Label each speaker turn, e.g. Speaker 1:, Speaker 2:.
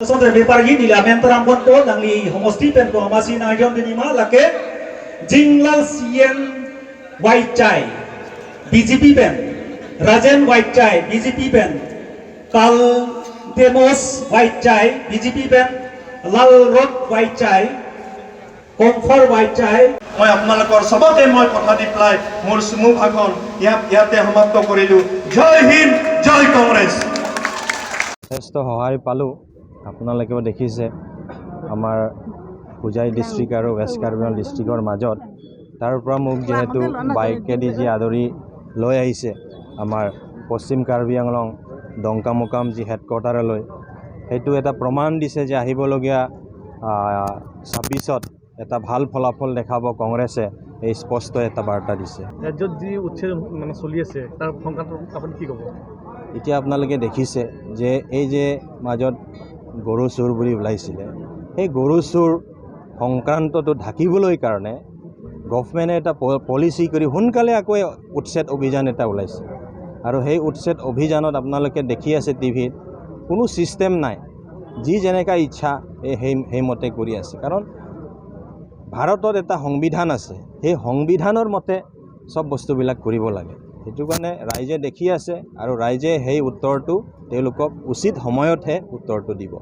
Speaker 1: ಸಂಸದ ಬೇಪಾರ್ಗಿ ನಿಲ ಅಮೆಂತರ ಅಂಬಂತು ನಂಗ್ಲಿ ಹೊಮಸ್ತಿ ಪೆನ್ ಕೋ ಹಮಾಸಿ ನಾಯ್ಯಂ ದಿನಿಮ ಲಕೆ ಜಿಂಗ್ಲ ಸಿಎನ್ ವೈಟ್ ಚಾಯ್ ಬಿಜೆಪಿ ಪೆನ್ ರಾಜೇನ್ ವೈಟ್ ಚಾಯ್ কাল দেমোস হোয়াইট চাই বিজেপি পেন লাল রোড হোয়াইট চাই কমফর হোয়াইট চাই
Speaker 2: মই আপোনালোকৰ সবতে মই কথা দি পেলাই মোৰ চুমু ভাষণ ইয়াত ইয়াতে সমাপ্ত কৰিলোঁ। জয় হিন্দ জয় কংগ্ৰেছ।
Speaker 3: যথেষ্ট সঁহাৰি পালোঁ। আপোনালোকেও দেখিছে আমাৰ হোজাই ডিষ্ট্ৰিক্ট আৰু ৱেষ্ট কাৰ্বি আংলং ডিষ্ট্ৰিক্টৰ মাজত তাৰ পৰা মোক যিহেতু বাইকেদি যি আদৰি লৈ আহিছে আমাৰ পশ্চিম কাৰ্বি আংলং ডংকামুকাম যি হেডকোৱাৰ্টাৰলৈ সেইটো এটা প্ৰমাণ দিছে যে আহিবলগীয়া ছাব্বিছত এটা ভাল ফলাফল দেখাব কংগ্ৰেছে এই স্পষ্ট এটা বাৰ্তা দিছে।
Speaker 4: ৰাজ্যত যি উচ্ছেদ মানে চলি আছে তাৰ সংক্ৰান্তত আপুনি কি ক'ব?
Speaker 3: এতিয়া আপোনালোকে দেখিছে যে এই যে মাজত গৰু চোৰ বুলি ওলাইছিলে। সেই গৰু চোৰ সংক্ৰান্তটো ঢাকিবলৈ কাৰণে গভমেণ্টে এটা পলিচি কৰি সোনকালে আকৌ উচ্ছেদ অভিযান এটা ওলাইছে। আৰু সেই উচ্ছেদ অভিযানত আপোনালোকে দেখি আছে টিভিত কোনো ছিষ্টেম নাই। যি যেনেকুৱা ইচ্ছা সেই সেইমতে কৰি আছে। কাৰণ ভাৰতত এটা সংবিধান আছে। সেই সংবিধানৰ মতে চব বস্তুবিলাক কৰিব লাগে। সেইটো কাৰণে ৰাইজে দেখি আছে আৰু ৰাইজে সেই উত্তৰটো তেওঁলোকক উচিত সময়তহে উত্তৰটো দিব।